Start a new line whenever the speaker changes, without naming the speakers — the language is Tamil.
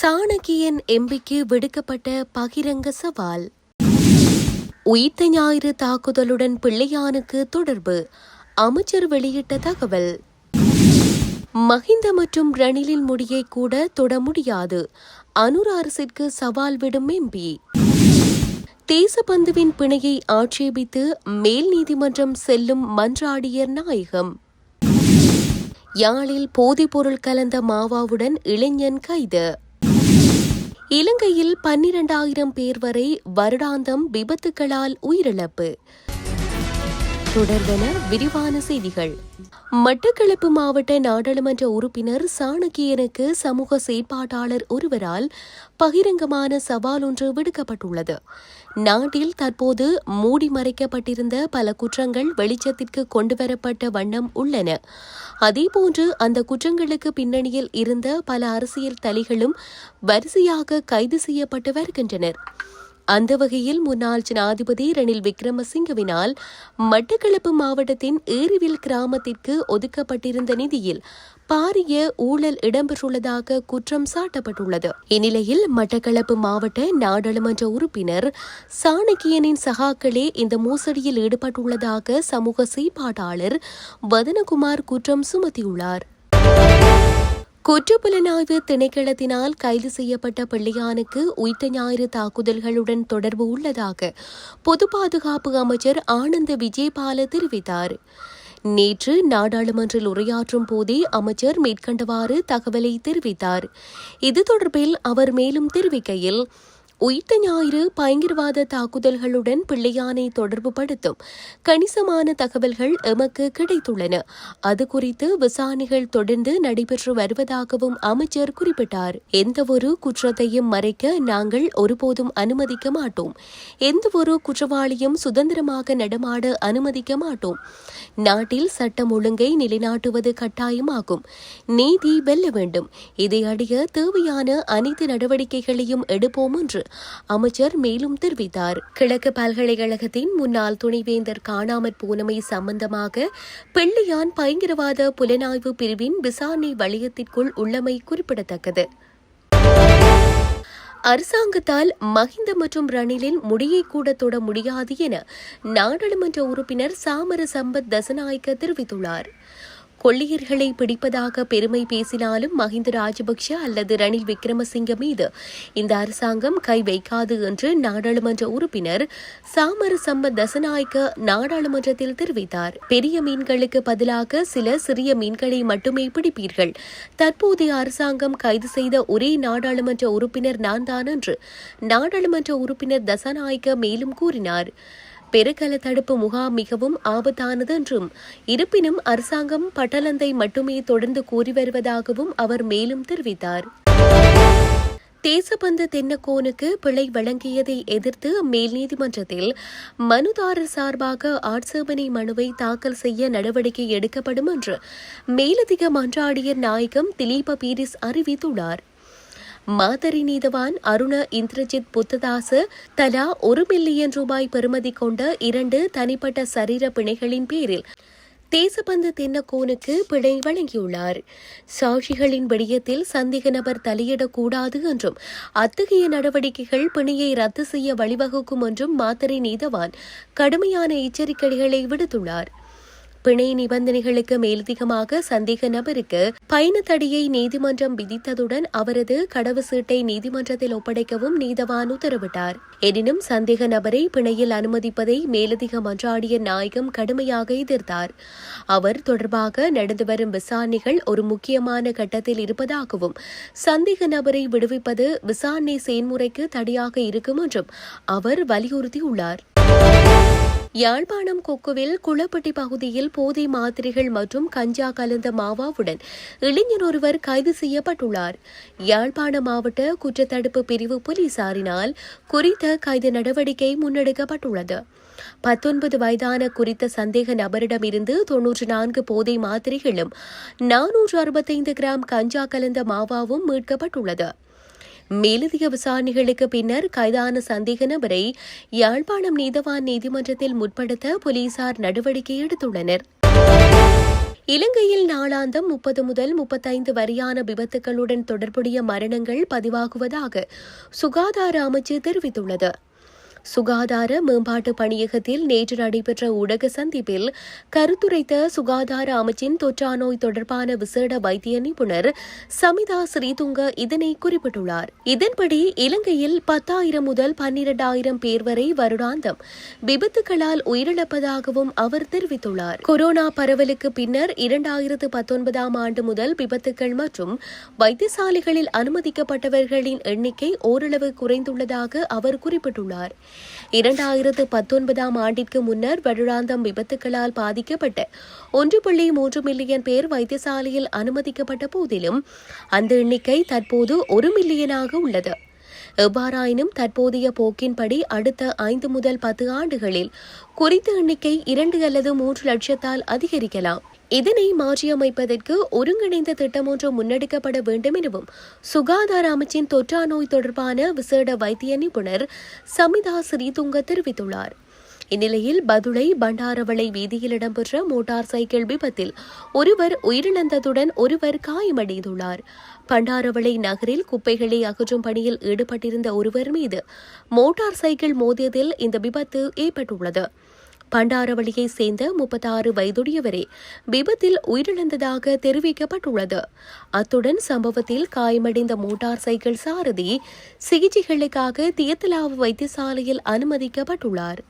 சாணக்கியன் எம்பிக்கு விடுக்கப்பட்ட பகிரங்க சவால். உயிர்த்த ஞாயிறு தாக்குதலுடன் பிள்ளையானுக்கு தொடர்பு அமைச்சர் வெளியிட்ட தகவல். மஹிந்த மற்றும் ரணிலின் முடியை கூட தொட முடியாது அனுர அரசிற்கு சவால் விடும் எம்பி. தேசபந்துவின் பிணையை ஆட்சேபித்து மேல் நீதிமன்றம் செல்லும் மன்றாடியர் நாயகம். யாழில் போதைப்பொருள் கலந்த மாவாவுடன் இளைஞன் கைது. இலங்கையில் பன்னிரண்டாயிரம் பேர் வரை வருடாந்தம் விபத்துகளால் உயிரிழப்பு. தொடர்பென விரிவான செய்திகள். மட்டக்களப்பு மாவட்ட நாடாளுமன்ற உறுப்பினர் சாணக்கியனுக்கு சமூக செயற்பாட்டாளர் ஒருவரால் பகிரங்கமான சவால் ஒன்று விடுக்கப்பட்டுள்ளது. நாட்டில் தற்போது மூடி மறைக்கப்பட்டிருந்த பல குற்றங்கள் வெளிச்சத்திற்கு கொண்டுவரப்பட்ட வண்ணம் உள்ளன. அதேபோன்று அந்த குற்றங்களுக்கு பின்னணியில் இருந்த பல அரசியல் தலைகளும் வரிசையாக கைது செய்யப்பட்டு வருகின்றனர். அந்த வகையில் முன்னாள் ஜனாதிபதி ரணில் விக்ரமசிங்கவினால் மட்டக்களப்பு மாவட்டத்தின் ஏரிவில் கிராமத்திற்கு ஒதுக்கப்பட்டிருந்த நிதியில் பாரிய ஊழல் இடம்பெற்றுள்ளதாக குற்றம் சாட்டப்பட்டுள்ளது. இந்நிலையில் மட்டக்களப்பு மாவட்ட நாடாளுமன்ற உறுப்பினர் சாணக்கியனின் சகாக்களே இந்த மோசடியில் ஈடுபட்டுள்ளதாக சமூக செயற்பாட்டாளர் வதனகுமார் குற்றம் சுமத்தியுள்ளார். குற்றப்புலனாய்வு திணைக்களத்தினால் கைது செய்யப்பட்ட பிள்ளையானுக்கு உயிர்த்த ஞாயிறு தாக்குதல்களுடன் தொடர்பு உள்ளதாக பொது பாதுகாப்பு அமைச்சர் ஆனந்த விஜயபால தெரிவித்தார். நேற்று நாடாளுமன்றில் உரையாற்றும் போதே அமைச்சர் மேற்கண்டவாறு தகவலை தெரிவித்தார். இது தொடர்பில் அவர் மேலும் தெரிவிக்கையில் உயிர்த்த ஞாயிறு பயங்கரவாத தாக்குதல்களுடன் பிள்ளையானை தொடர்புபடுத்தும் கணிசமான தகவல்கள் எமக்கு கிடைத்துள்ளன. அது குறித்து விசாரணைகள் தொடர்ந்து நடைபெற்று வருவதாகவும் அமைச்சர் குறிப்பிட்டார். எந்தவொரு குற்றத்தையும் மறைக்க நாங்கள் ஒருபோதும் அனுமதிக்க மாட்டோம். எந்தவொரு குற்றவாளியும் சுதந்திரமாக நடமாட அனுமதிக்க மாட்டோம். நாட்டில் சட்டம் ஒழுங்கை நிலைநாட்டுவது கட்டாயமாகும். நீதி வெல்ல வேண்டும். இதை அடைய தேவையான அனைத்து நடவடிக்கைகளையும் எடுப்போம் என்று அமைச்சர் மேலும் தெரிவித்தார். கிழக்கு பல்கலைக்கழகத்தின் முன்னாள் துணைவேந்தர் காணாமற் போனமை சம்பந்தமாக பிள்ளையான் பயங்கரவாத புலனாய்வு பிரிவின் விசாரணை வளையத்திற்குள் உள்ளமை குறிப்பிடத்தக்கது. அரசாங்கத்தால் மஹிந்த மற்றும் ரணிலின் முடியை கூட தொட முடியாது என நாடாளுமன்ற உறுப்பினர் சாமர சம்பத் தசநாயக்க தெரிவித்துள்ளார். கொள்ளையர்களை பிடிப்பதாக பெருமை பேசினாலும் மஹிந்த ராஜபக்ஷ அல்லது ரணில் விக்ரமசிங்க மீது இந்த அரசாங்கம் கை வைக்காது என்று நாடாளுமன்ற உறுப்பினர் சாமர சம்ப தசநாயக்க நாடாளுமன்றத்தில் தெரிவித்தார். பெரிய மீன்களுக்கு பதிலாக சில சிறிய மீன்களை மட்டுமே பிடிப்பீர்கள். தற்போதைய அரசாங்கம் கைது செய்த ஒரே நாடாளுமன்ற உறுப்பினர் நான் தான் என்று நாடாளுமன்ற உறுப்பினர் தசநாயக்க மேலும் கூறினார். பெருகல தடுப்பு முகாம் மிகவும் ஆபத்தானது என்றும் இருப்பினும் அரசாங்கம் பட்டலந்தை மட்டுமே தொடர்ந்து கூறி வருவதாகவும் அவர் மேலும் தெரிவித்தார். தேசபந்து தென்னக்கோனுக்கு பிழை வழங்கியதை எதிர்த்து மேல் நீதிமன்றத்தில் மனுதாரர் சார்பாக ஆட்சேபனை மனுவை தாக்கல் செய்ய நடவடிக்கை எடுக்கப்படும் என்று மேலதிக மன்றாடியர் நாயகம் திலீப பீரிஸ் அறிவித்துள்ளார். மாதரி நீதவான் அருண இந்திரஜித் புத்ததாச தலா ஒரு மில்லியன் ரூபாய் பெறுமதி கொண்ட இரண்டு தனிப்பட்ட சரீர பிணைகளின் பேரில் தேசபந்து தென்னக்கோனுக்கு பிழை வழங்கியுள்ளார். சாட்சிகளின் விடயத்தில் சந்தேக நபர் தலையிடக்கூடாது என்றும் அத்தகைய நடவடிக்கைகள் பிணையை ரத்து செய்ய வழிவகுக்கும் என்றும் மாத்தரை நீதவான் கடுமையான எச்சரிக்கைகளை விடுத்துள்ளார். பிணை நிபந்தனைகளுக்கு மேலதிகமாக சந்தேக நபருக்கு பயண தடையை நீதிமன்றம் விதித்ததுடன் அவரது கடவு சீட்டை நீதிமன்றத்தில் ஒப்படைக்கவும் நீதவான் உத்தரவிட்டார். எனினும் சந்தேக நபரை பிணையில் அனுமதிப்பதை மேலதிக மன்றாடிய நாயகம் கடுமையாக எதிர்த்தார். அவர் தொடர்பாக நடந்து வரும் விசாரணைகள் ஒரு முக்கியமான கட்டத்தில் இருப்பதாகவும் சந்தேக நபரை விடுவிப்பது விசாரணை செயல்முறைக்கு தடையாக இருக்கும் என்றும் அவர் வலியுறுத்தியுள்ளார். யாழ்ப்பாணம் கொக்குவில் குளப்பட்டி பகுதியில் போதை மாத்திரைகள் மற்றும் கஞ்சா கலந்த மாவாவுடன் இளைஞர் ஒருவர் கைது செய்யப்பட்டுள்ளார். யாழ்ப்பாண மாவட்ட குற்றத்தடுப்பு பிரிவு போலீசாரினால் குறித்த கைது நடவடிக்கை முன்னெடுக்கப்பட்டுள்ளது. பத்தொன்பது வயதான குறித்த சந்தேக நபரிடமிருந்து தொன்னூற்று நான்கு போதை மாத்திரைகளும் நானூற்று அறுபத்தைந்து கிராம் கஞ்சா கலந்த மாவாவும் மீட்கப்பட்டுள்ளது. மேலதிக விசாரணைகளுக்கு பின்னர் கைதான சந்தேக நபரை யாழ்ப்பாணம் நீதவான் நீதிமன்றத்தில் முற்படுத்த போலீசார் நடவடிக்கை எடுத்துள்ளனர். இலங்கையில் நாளாந்தம் முப்பது முதல் முப்பத்தைந்து வரையான விபத்துகளுடன் தொடர்புடைய மரணங்கள் பதிவாகுவதாக சுகாதார அமைச்சு தெரிவித்துள்ளது. சுகாதார மேம்பாட்டு பணியகத்தில் நேற்று நடைபெற்ற ஊடக சந்திப்பில் கருத்துரைத்த சுகாதார அமைச்சின் தொற்றா நோய் தொடர்பான விசேட வைத்திய நிபுணர் சமிதா ஸ்ரீதுங்க இதனை குறிப்பிட்டுள்ளார். இதன்படி இலங்கையில் பத்தாயிரம் முதல் பன்னிரண்டாயிரம் பேர் வரை வருடாந்தம் விபத்துகளால் உயிரிழப்பதாகவும் அவர் தெரிவித்துள்ளார். கொரோனா பரவலுக்கு பின்னர் இரண்டாயிரத்து பத்தொன்பதாம் ஆண்டு முதல் விபத்துகள் மற்றும் வைத்தியசாலைகளில் அனுமதிக்கப்பட்டவர்களின் எண்ணிக்கை ஓரளவு குறைந்துள்ளதாக அவர் குறிப்பிட்டுள்ளார். இரண்டாயிரத்து பத்தொன்பதாம் ஆண்டிற்கு முன்னர் வருடாந்தம் விபத்துகளால் பாதிக்கப்பட்ட ஒன்று புள்ளி மூன்று மில்லியன் பேர் வைத்தியசாலையில் அனுமதிக்கப்பட்ட போதிலும் அந்த எண்ணிக்கை தற்போது ஒரு மில்லியனாக உள்ளது. எவ்வாறாயினும் தற்போதைய போக்கின்படி அடுத்த ஐந்து முதல் பத்து ஆண்டுகளில் குறித்த எண்ணிக்கை இரண்டு அல்லது மூன்று லட்சத்தால் அதிகரிக்கலாம். இதனை மாற்றியமைப்பதற்கு ஒருங்கிணைந்த திட்டம் ஒன்று முன்னெடுக்கப்பட வேண்டும் எனவும் சுகாதார அமைச்சின் தொற்றா நோய் தொடர்பான விசேட வைத்திய நிபுணர் சமிதா ஸ்ரீதுங்க தெரிவித்துள்ளார். இந்நிலையில் பதுளை பண்டாரவளை வீதியில் இடம்பெற்ற மோட்டார் சைக்கிள் விபத்தில் ஒருவர் உயிரிழந்ததுடன் ஒருவர் காயமடைந்துள்ளார். பண்டாரவளை நகரில் குப்பைகளை அகற்றும் பணியில் ஈடுபட்டிருந்த ஒருவர் மீது மோட்டார் சைக்கிள் மோதியதில் இந்த விபத்து ஏற்பட்டுள்ளது. பண்டாரவளியைச் சேர்ந்த முப்பத்தாறு வயதுடையவரே விபத்தில் உயிரிழந்ததாக தெரிவிக்கப்பட்டுள்ளது. அத்துடன் சம்பவத்தில் காயமடைந்த மோட்டார் சைக்கிள் சாரதி சிகிச்சைகளுக்காக தியத்தலாவு வைத்தியசாலையில் அனுமதிக்கப்பட்டுள்ளார்.